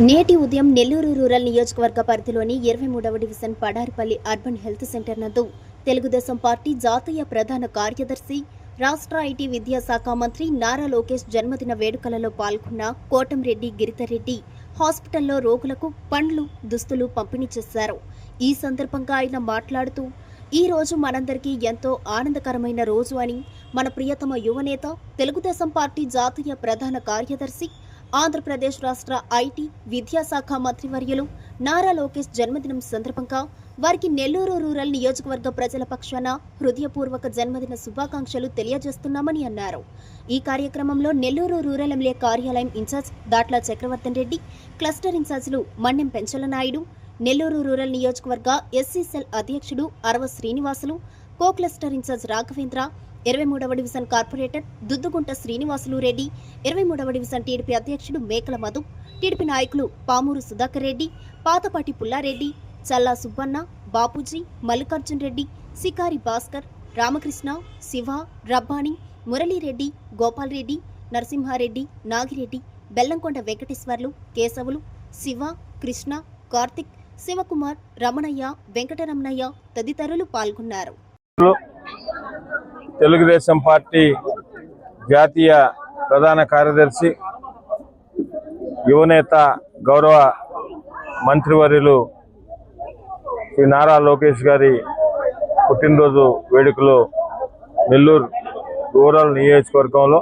నేటి ఉదయం నెల్లూరు రూరల్ నియోజకవర్గ పరిధిలోని ఇరవై మూడవ division Padaripalli urban health centre నందు తెలుగుదేశం పార్టీ జాతీయ ప్రధాన కార్యదర్శి రాష్ట్ర ఐటీ విద్యాశాఖ మంత్రి నారా లోకేష్ జన్మదిన వేడుకలలో పాల్గొన్న కోటంరెడ్డి గిరితరెడ్డి హాస్పిటల్లో రోగులకు పండ్లు దుస్తులు పంపిణీ చేశారు. ఈ సందర్భంగా ఆయన మాట్లాడుతూ ఈ రోజు మనందరికీ ఎంతో ఆనందకరమైన రోజు అని మన ప్రియతమ యువనేత తెలుగుదేశం పార్టీ జాతీయ ప్రధాన కార్యదర్శి ఆంధ్రప్రదేశ్ రాష్ట్ర ఐటీ విద్యాశాఖ మంత్రివర్యులు నారా లోకేష్ జన్మదినం సందర్భంగా వారికి నెల్లూరు రూరల్ నియోజకవర్గ ప్రజల పక్షాన హృదయపూర్వక జన్మదిన శుభాకాంక్షలు తెలియజేస్తున్నామని అన్నారు. ఈ కార్యక్రమంలో నెల్లూరు రూరల్ ఎమ్మెల్యే కార్యాలయం ఇన్ఛార్జ్ దాట్ల చక్రవర్తన్ రెడ్డి క్లస్టర్ ఇన్ఛార్జీలు మన్నెం పెంచలనాయుడు నెల్లూరు రూరల్ నియోజకవర్గ ఎస్సీ సెల్ అధ్యక్షుడు Arava Srinivasulu co cluster incharge Raghavendra ఇరవై మూడవ డివిజన్ కార్పొరేటర్ దుద్దుగుంట శ్రీనివాసులు రెడ్డి ఇరవై మూడవ డివిజన్ టీడీపీ అధ్యక్షుడు మేకల మధు టీడీపీ నాయకులు పామూరు సుధాకర్ రెడ్డి పాతపాటి పుల్లారెడ్డి చల్లా సుబ్బన్న బాపూజీ మల్లికార్జున్ రెడ్డి సికారి భాస్కర్ రామకృష్ణ శివ రబ్బాని మురళీరెడ్డి గోపాల్ రెడ్డి నరసింహారెడ్డి నాగిరెడ్డి బెల్లంకొండ వెంకటేశ్వర్లు కేశవులు శివ కృష్ణ కార్తిక్ శివకుమార్ రమణయ్య వెంకటరమణయ్య తదితరులు పాల్గొన్నారు. తెలుగుదేశం పార్టీ జాతీయ ప్రధాన కార్యదర్శి యువనేత గౌరవ మంత్రివర్యులు శ్రీ నారా లోకేష్ గారి పుట్టినరోజు వేడుకలు నెల్లూరు రూరల్ నియోజకవర్గంలో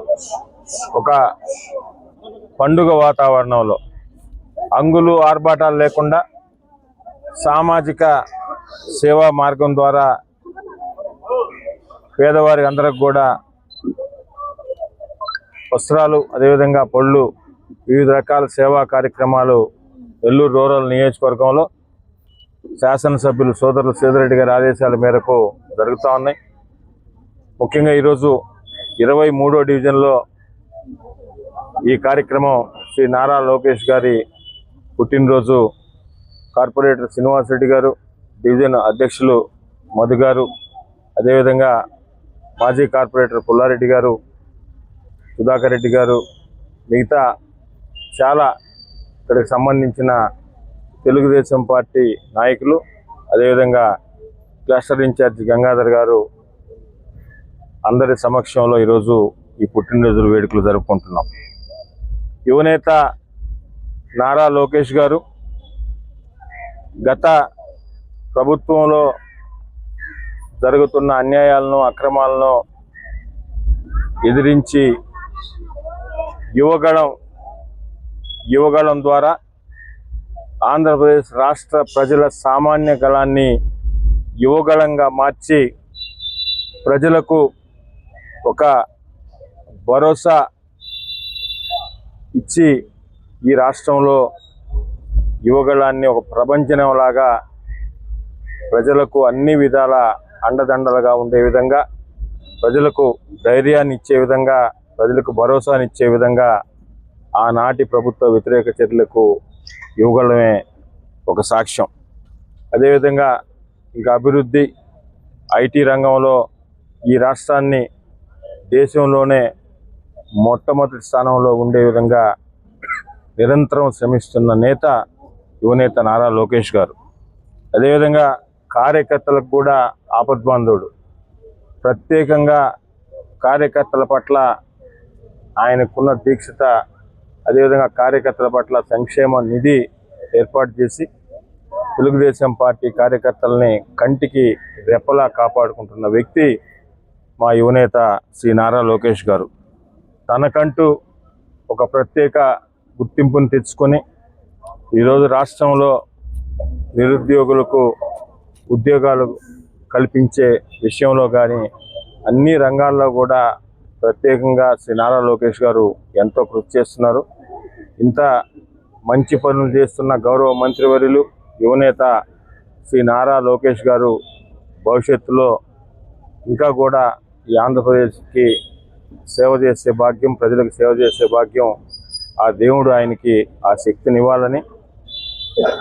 ఒక పండుగ వాతావరణంలో అంగులు ఆర్భాటాలు లేకుండా సామాజిక సేవా మార్గం ద్వారా పేదవారి అందరికి కూడా వస్త్రాలు అదేవిధంగా పళ్ళు వివిధ రకాల సేవా కార్యక్రమాలు నెల్లూరు రూరల్ నియోజకవర్గంలో శాసనసభ్యులు సోదరులు సీతారెడ్డి గారి ఆదేశాల మేరకు జరుగుతూ ఉన్నాయి. ముఖ్యంగా ఈరోజు ఇరవై మూడో డివిజన్లో ఈ కార్యక్రమం శ్రీ నారా లోకేష్ గారి పుట్టినరోజు. కార్పొరేటర్ శ్రీనివాసరెడ్డి గారు డివిజన్ అధ్యక్షులు మధు గారు అదేవిధంగా మాజీ కార్పొరేటర్ పుల్లారెడ్డి గారు సుధాకర్ రెడ్డి గారు మిగతా చాలా ఇక్కడికి సంబంధించిన తెలుగుదేశం పార్టీ నాయకులు అదేవిధంగా క్లస్టర్ ఇన్ఛార్జి గంగాధర్ గారు అందరి సమక్షంలో ఈరోజు ఈ పుట్టినరోజుల వేడుకలు జరుపుకుంటున్నాం. యువనేత నారా లోకేష్ గారు గత ప్రభుత్వంలో జరుగుతున్న అన్యాయాలను అక్రమాలను ఎదిరించి యువగళం యువగళం ద్వారా ఆంధ్రప్రదేశ్ రాష్ట్ర ప్రజల సామాన్య గళాన్ని యువగళంగా మార్చి ప్రజలకు ఒక భరోసా ఇచ్చి ఈ రాష్ట్రంలో యువగళాన్ని ఒక ప్రపంచంలాగా ప్రజలకు అన్ని విధాల అండదండలుగా ఉండే విధంగా ప్రజలకు ధైర్యాన్ని ఇచ్చే విధంగా ప్రజలకు భరోసాని ఇచ్చే విధంగా ఆనాటి ప్రభుత్వ వ్యతిరేక చర్యలకు ఇవ్వగలమే ఒక సాక్ష్యం. అదేవిధంగా ఇంకా అభివృద్ధి ఐటీ రంగంలో ఈ రాష్ట్రాన్ని దేశంలోనే మొట్టమొదటి స్థానంలో ఉండే విధంగా నిరంతరం శ్రమిస్తున్న నేత యువనేత నారా లోకేష్ గారు. అదేవిధంగా కార్యకర్తలకు కూడా ఆపద్బంధుడు. ప్రత్యేకంగా కార్యకర్తల పట్ల ఆయనకున్న దీక్షత అదేవిధంగా కార్యకర్తల పట్ల సంక్షేమ నిధి ఏర్పాటు చేసి తెలుగుదేశం పార్టీ కార్యకర్తలని కంటికి రెప్పలా కాపాడుకుంటున్న వ్యక్తి మా యువనేత శ్రీ నారా లోకేష్ గారు. తనకంటూ ఒక ప్రత్యేక గుర్తింపుని తెచ్చుకొని ఈరోజు రాష్ట్రంలో నిరుద్యోగులకు ఉద్యోగాలు కల్పించే విషయంలో కానీ అన్ని రంగాల్లో కూడా ప్రత్యేకంగా శ్రీ నారా లోకేష్ గారు ఎంతో కృషి చేస్తున్నారు. ఇంత మంచి పనులు చేస్తున్న గౌరవ మంత్రివర్యులు యువనేత శ్రీ నారా లోకేష్ గారు భవిష్యత్తులో ఇంకా కూడా ఈ ఆంధ్రప్రదేశ్కి సేవ చేసే భాగ్యం ప్రజలకు సేవ చేసే భాగ్యం ఆ దేవుడు ఆయనకి ఆ శక్తినివ్వాలని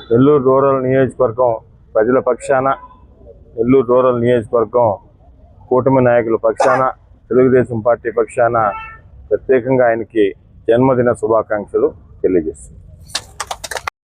నెల్లూరు రూరల్ నియోజకవర్గం ప్రజల పక్షాన నెల్లూరు రూరల్ నియోజకవర్గం కూటమి నాయకుల పక్షాన తెలుగుదేశం పార్టీ పక్షాన ప్రత్యేకంగా ఆయనకి జన్మదిన శుభాకాంక్షలు తెలియజేస్తుంది